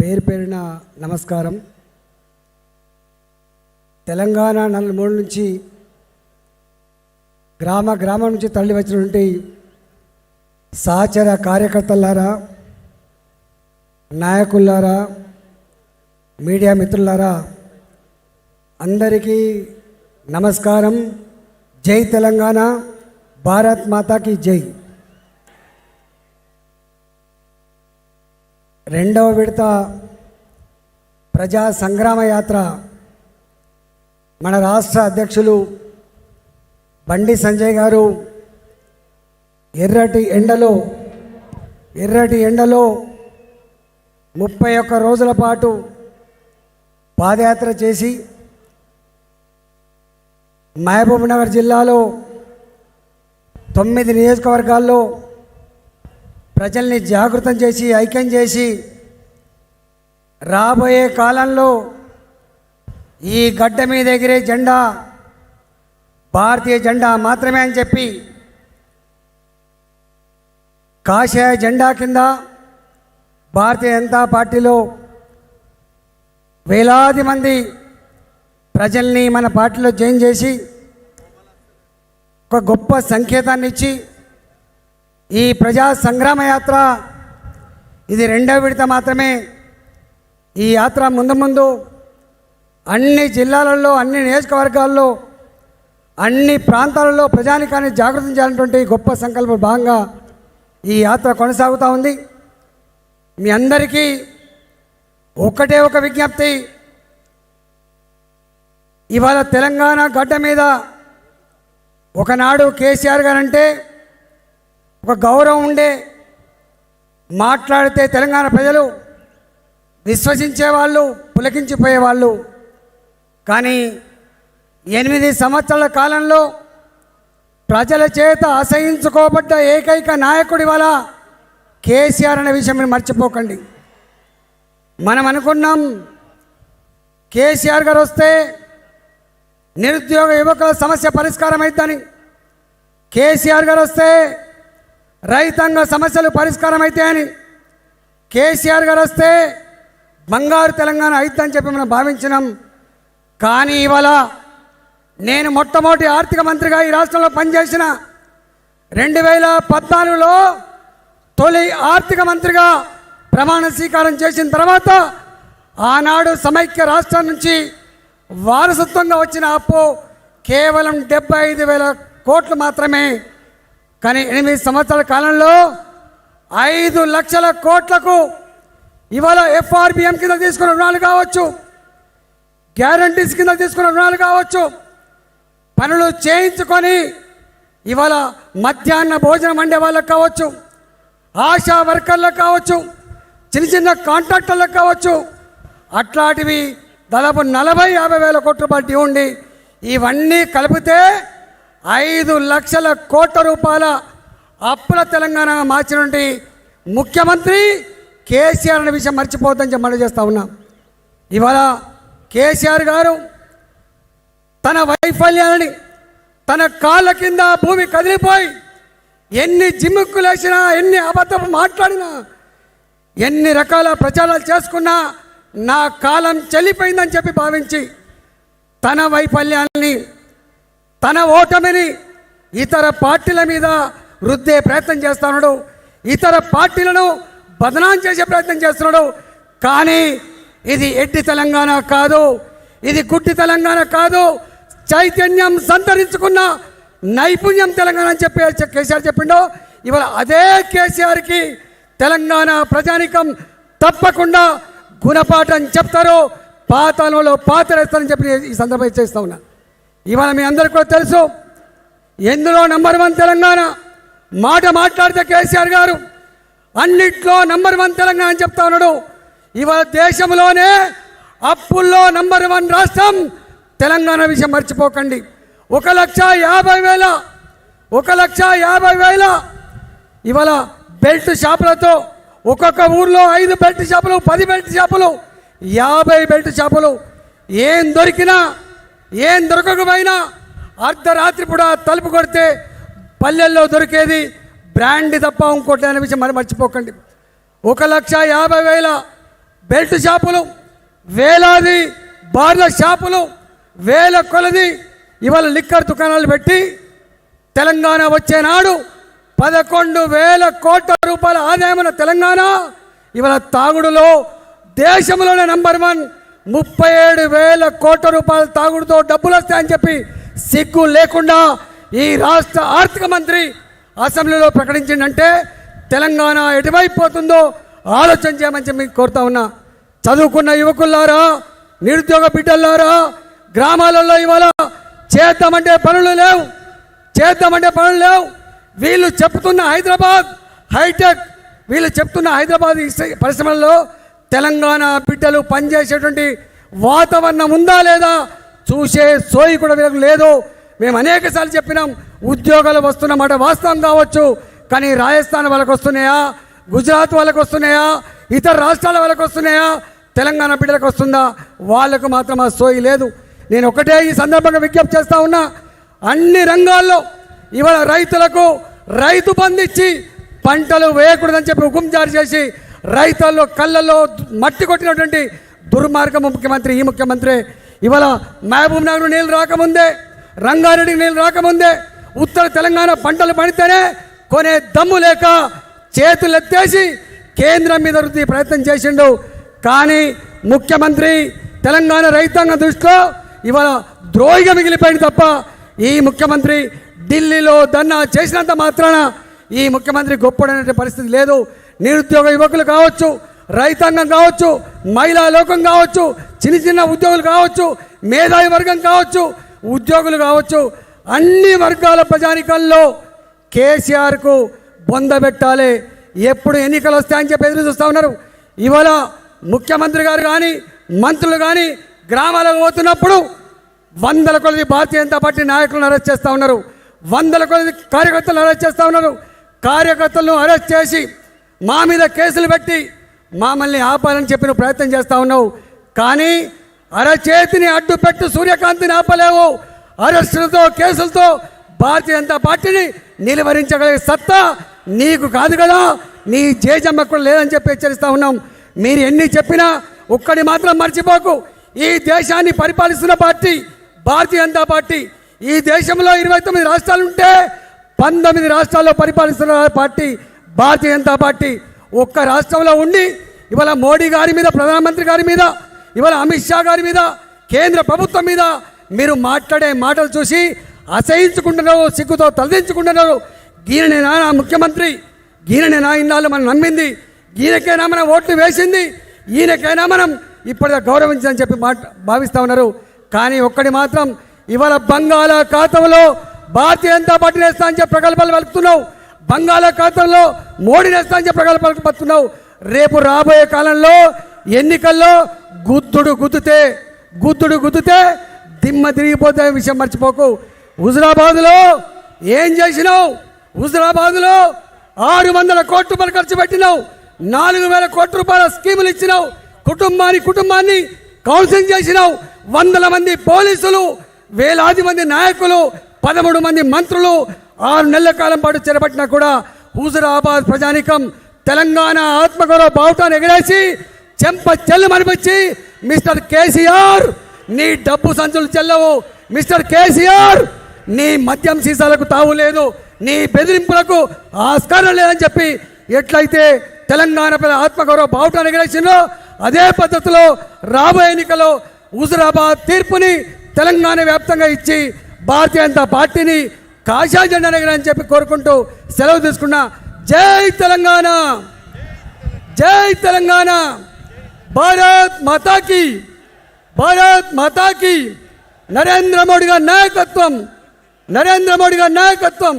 పేరు పేరున నమస్కారం. తెలంగాణ నలుమూల నుంచి గ్రామ గ్రామం నుంచి తరలి వచ్చినటువంటి సహచర కార్యకర్తలారా నాయకులారా మీడియా మిత్రులారా అందరికీ నమస్కారం. జై తెలంగాణ భారత్ మాతాకి జై. రెండవ విడత ప్రజా సంగ్రామ యాత్ర. మన రాష్ట్ర అధ్యక్షులు బండి సంజయ్ గారు ఎర్రటి ఎండలో ఎర్రటి ఎండలో ముప్పై ఒక్క రోజుల పాటు పాదయాత్ర చేసి మహబూబ్నగర్ జిల్లాలో తొమ్మిది నియోజకవర్గాల్లో ప్రజల్ని జాగృతం చేసి ఐక్యం చేసి రాబోయే కాలంలో ఈ గడ్డ మీద ఎగిరే జెండా భారతీయ జెండా మాత్రమే అని చెప్పి కాషాయ జెండా కింద భారతీయ జనతా పార్టీలో వేలాది మంది ప్రజల్ని మన పార్టీలో జాయిన్ చేసి ఒక గొప్ప సంకేతాన్ని ఇచ్చి ఈ ప్రజా సంగ్రామ యాత్ర ఇది రెండో విడత మాత్రమే. ఈ యాత్ర ముందు ముందు అన్ని జిల్లాలలో అన్ని నియోజకవర్గాల్లో అన్ని ప్రాంతాలలో ప్రజానికాన్ని జాగృతం చేయాలన్నటువంటి గొప్ప సంకల్ప భాగంగా ఈ యాత్ర కొనసాగుతూ ఉంది. మీ అందరికీ ఒకటే ఒక విజ్ఞప్తి. ఇవాళ తెలంగాణ గడ్డ మీద ఒకనాడు కేసీఆర్ గారంటే ఒక గౌరవం ఉండే మాట్లాడితే తెలంగాణ ప్రజలు విశ్వసించేవాళ్ళు పులకించిపోయేవాళ్ళు. కానీ ఎనిమిది సంవత్సరాల కాలంలో ప్రజల చేత అసహించుకోబడ్డ ఏకైక నాయకుడి వల్ల కేసీఆర్ అనే విషయం మీరు మర్చిపోకండి. మనం అనుకున్నాం కేసీఆర్ గారు వస్తే నిరుద్యోగ యువకుల సమస్య పరిష్కారం అవుతుందని కేసీఆర్ గారు వస్తే రైతాంగ సమస్యలు పరిష్కారం అవుతాయని కేసీఆర్ గారు వస్తే బంగారు తెలంగాణ అవుతుందని చెప్పి మనం భావించినాం. కానీ ఇవాళ నేను మొట్టమొదటి ఆర్థిక మంత్రిగా ఈ రాష్ట్రంలో పనిచేసిన రెండు వేల పద్నాలుగులో తొలి ఆర్థిక మంత్రిగా ప్రమాణ స్వీకారం చేసిన తర్వాత ఆనాడు సమైక్య రాష్ట్రం నుంచి వారసత్వంగా వచ్చిన అప్పు కేవలం డెబ్బై ఐదు వేల కోట్లు మాత్రమే కానీ ఎనిమిది సంవత్సరాల కాలంలో ఐదు లక్షల కోట్లకు ఇవాళ ఎఫ్ఆర్బిఎం కింద తీసుకున్న రుణాలు కావచ్చు గ్యారంటీస్ కింద తీసుకున్న రుణాలు కావచ్చు. పనులు చేయించుకొని ఇవాళ మధ్యాహ్న భోజనం వండే వాళ్ళకు కావచ్చు ఆశా వర్కర్లకు కావచ్చు చిన్న చిన్న కాంట్రాక్టర్లకు కావచ్చు. అట్లాంటివి దాదాపు నలభై యాభై వేల కోట్ల బట్టి ఉండి ఇవన్నీ కలిపితే ఐదు లక్షల కోట్ల రూపాయల అప్పుల తెలంగాణ మార్చినటువంటి ముఖ్యమంత్రి కేసీఆర్ అనే విషయం మర్చిపోద్దని చెప్పి మనం చేస్తా ఉన్నాం. ఇవాళ కేసీఆర్ గారు తన వైఫల్యాలని తన కాళ్ళ కింద భూమి కదిలిపోయి ఎన్ని జిమ్ముక్కులేసినా ఎన్ని అబద్ధం మాట్లాడినా ఎన్ని రకాల ప్రచారాలు చేసుకున్నా నా కాలం చెల్లిపోయిందని చెప్పి భావించి తన వైఫల్యాన్ని తన ఓటమిని ఇతర పార్టీల మీద రుద్దే ప్రయత్నం చేస్తున్నాడు. ఇతర పార్టీలను బదనాం చేసే ప్రయత్నం చేస్తున్నాడు. కానీ ఇది ఎడ్డి తెలంగాణ కాదు. ఇది గుడ్డి తెలంగాణ కాదు. చైతన్యం సంతరించుకున్న నైపుణ్యం తెలంగాణ అని చెప్పి కేసీఆర్ చెప్పిండో ఇవాళ అదే కేసీఆర్కి తెలంగాణ ప్రజానికం తప్పకుండా గుణపాఠం చెప్తారు. పాతనలో పాతరేస్తారని చెప్పి ఈ సందర్భంగా చేస్తా ఉన్నా. ఇవాళ మీ అందరికీ కూడా తెలుసు ఎందులో నంబర్ వన్ తెలంగాణ? మాట మాట్లాడితే కేసీఆర్ గారు అన్నిట్లో నంబర్ వన్ తెలంగాణ అని చెప్తా ఉన్నాడు. ఇవాళ దేశంలోనే అప్పుల్లో నంబర్ వన్ రాష్ట్రం తెలంగాణ విషయం మర్చిపోకండి. ఒక లక్ష యాభై వేల ఒక లక్ష యాభై వేల ఇవాళ బెల్ట్ షాపులతో ఒక్కొక్క ఊర్లో ఐదు బెల్ట్ షాపులు పది బెల్ట్ షాపులు యాభై బెల్ట్ షాపులు. ఏం దొరికినా ఏం దొరకకపోయినా అర్ధరాత్రి కూడా తలుపు కొడితే పల్లెల్లో దొరికేది బ్రాండ్ తప్ప ఇంకోటి అనే విషయం మరి మర్చిపోకండి. ఒక లక్ష యాభై వేల బెల్ట్ షాపులు వేలాది బార్ల షాపులు వేల కొలది ఇవాళ లిక్కర్ దుకాణాలు పెట్టి తెలంగాణ వచ్చేనాడు పదకొండు వేల కోట్ల రూపాయల ఆదాయమున్న తెలంగాణ ఇవాళ తాగుడులో దేశంలోనే నంబర్ వన్ ముప్పై ఏడు వేల కోట్ల రూపాయల తాగుడుతో డబ్బులు వస్తాయని చెప్పి సిగ్గు లేకుండా ఈ రాష్ట్ర ఆర్థిక మంత్రి అసెంబ్లీలో ప్రకటించిందంటే తెలంగాణ ఎటువైపు పోతుందో ఆలోచన చేయమని చెప్పి కోరుతా ఉన్నా. చదువుకున్న యువకుల్లారా నిరుద్యోగ బిడ్డల్లారా గ్రామాలలో ఇవాళ చేద్దామంటే పనులు లేవు చేద్దామంటే పనులు లేవు. వీళ్ళు చెప్తున్న హైదరాబాద్ హైటెక్ వీళ్ళు చెప్తున్న హైదరాబాద్ పరిశ్రమల్లో తెలంగాణ బిడ్డలు పనిచేసేటువంటి వాతావరణం ఉందా లేదా చూసే సోయి కూడా లేదు. మేము అనేక సార్లు చెప్పినాం ఉద్యోగాలు వస్తున్నమాట వాస్తవం కావచ్చు కానీ రాజస్థాన్ వాళ్ళకి వస్తున్నాయా గుజరాత్ వాళ్ళకి వస్తున్నాయా ఇతర రాష్ట్రాల వాళ్ళకి వస్తున్నాయా తెలంగాణ బిడ్డలకు వస్తుందా వాళ్ళకు మాత్రం ఆ సోయి లేదు. నేను ఒకటే ఈ సందర్భంగా విజ్ఞప్తి చేస్తా ఉన్నా అన్ని రంగాల్లో ఇవాళ రైతులకు రైతు బంధించి పంటలు వేయకూడదని చెప్పి హుకుం జారీ చేసి రైతుల్లో కళ్ళల్లో మట్టి కొట్టినటువంటి దుర్మార్గం ముఖ్యమంత్రి ఈ ముఖ్యమంత్రి. ఇవాళ మహబూబ్ నగర్ నీళ్ళు రాకముందే రంగారెడ్డికి నీళ్ళు రాకముందే ఉత్తర తెలంగాణ పంటలు పండితేనే కొనే దమ్ము లేక చేతులు ఎత్తేసి కేంద్రం మీద రుద్ది ప్రయత్నం చేసిండు. కానీ ముఖ్యమంత్రి తెలంగాణ రైతాంగ దృష్టిలో ఇవాళ ద్రోహిగా మిగిలిపోయింది తప్ప ఈ ముఖ్యమంత్రి ఢిల్లీలో దన్నా చేసినంత మాత్రాన ఈ ముఖ్యమంత్రి గొప్పడనే పరిస్థితి లేదు. నిరుద్యోగ యువకులు కావచ్చు రైతాంగం కావచ్చు మహిళా లోకం కావచ్చు చిన్న చిన్న ఉద్యోగులు కావచ్చు మేధావి వర్గం కావచ్చు ఉద్యోగులు కావచ్చు అన్ని వర్గాల ప్రజానికల్లో కేసీఆర్కు బొంద పెట్టాలి. ఎప్పుడు ఎన్నికలు వస్తాయని చెప్పి ఎదురు చూస్తూ ఉన్నారు. ఇవాళ ముఖ్యమంత్రి గారు కానీ మంత్రులు కానీ గ్రామాలకు పోతున్నప్పుడు వందల కొలది భారతీయ జనతా పార్టీ నాయకులను అరెస్ట్ చేస్తూ ఉన్నారు. వందల కొలది కార్యకర్తలను అరెస్ట్ చేస్తూ ఉన్నారు. కార్యకర్తలను అరెస్ట్ చేసి మా మీద కేసులు పెట్టి మమ్మల్ని ఆపాలని చెప్పిన ప్రయత్నం చేస్తూ ఉన్నావు. కానీ అరచేతిని అడ్డు పెట్టు సూర్యకాంతిని ఆపలేవు. అరెస్టులతో కేసులతో భారతీయ జనతా పార్టీని నిలువరించగలిగే సత్తా నీకు కాదు కదా. నీ జేజమ్మ కూడా లేదని చెప్పి హెచ్చరిస్తా ఉన్నాం. మీరు ఎన్ని చెప్పినా ఒక్కడి మాత్రం మర్చిపోకు. ఈ దేశాన్ని పరిపాలిస్తున్న పార్టీ భారతీయ జనతా పార్టీ. ఈ దేశంలో ఇరవై తొమ్మిది రాష్ట్రాలు ఉంటే పంతొమ్మిది రాష్ట్రాల్లో పరిపాలిస్తున్న పార్టీ భారతీయ జనతా పార్టీ ఒక్క రాష్ట్రంలో ఉండి ఇవాళ మోడీ గారి మీద ప్రధానమంత్రి గారి మీద ఇవాళ అమిత్ షా గారి మీద కేంద్ర ప్రభుత్వం మీద మీరు మాట్లాడే మాటలు చూసి అసహించుకుంటున్నారు సిగ్గుతో తలదించుకుంటున్నారు. ఈయననేనా నా ముఖ్యమంత్రి ఈయననేనా ఇన్నాళ్ళు మనం నమ్మింది ఈయనకైనా మనం ఓట్లు వేసింది ఈయనకైనా మనం ఇప్పటిదా గౌరవించని చెప్పి మాట భావిస్తూ ఉన్నారు. కానీ ఒక్కడి మాత్రం ఇవాళ బంగాళాఖాతంలో భారతీయ జనతా పార్టీ వేస్తా అని చెప్పి ప్రగల్భాలు పలుకుతున్నావు బంగాళాఖాతంలో మోడీ నేస్తా అని చెప్పి రేపు రాబోయే కాలంలో ఎన్నికల్లో గుద్దుడు గుద్దుతే గుద్దుడు గుద్దుతే దిమ్మ తిరిగిపోతే విషయం మర్చిపోకు. హుజరాబాదులో ఏం చేసినావు? హుజరాబాదులో ఆరు వందల కోట్ల రూపాయలు ఖర్చు పెట్టినావు. నాలుగు వేల కోట్ల రూపాయల స్కీములు ఇచ్చినావు. కుటుంబాన్ని కుటుంబాన్ని కౌన్సిలింగ్ చేసినావు. వందల మంది పోలీసులు వేలాది మంది నాయకులు పదమూడు మంది మంత్రులు ఆరు నెలల కాలం పాటు చేరబట్టిన కూడా హుజురాబాద్ ప్రజానికం తెలంగాణ ఆత్మగౌరవ బావుటాన్ని ఎగరేసి చెంప చెల్లు మనిపించి మిస్టర్ కేసీఆర్ నీ డబ్బు సంచులు చెల్లవు. మిస్టర్ కేసీఆర్ నీ మద్యం సీసాలకు తావు లేదు. నీ బెదిరింపులకు ఆస్కారం లేదని చెప్పి ఎట్లయితే తెలంగాణ పైన ఆత్మగౌరవ బావుటాన్ని ఎగరేసిందో అదే పద్ధతిలో రాబోయే ఎన్నికలో హుజురాబాద్ తీర్పుని తెలంగాణ వ్యాప్తంగా ఇచ్చి భారతీయ జనతా పార్టీని కాషా జెండా ఎగరని చెప్పి కోరుకుంటూ సెలవు తీసుకున్నా జై తెలంగాణ! జై తెలంగాణ! భారత్ మాతాకి! భారత్ మాతాకి! నరేంద్ర మోడీ గారి నాయకత్వం! నరేంద్ర మోడీ గారి నాయకత్వం!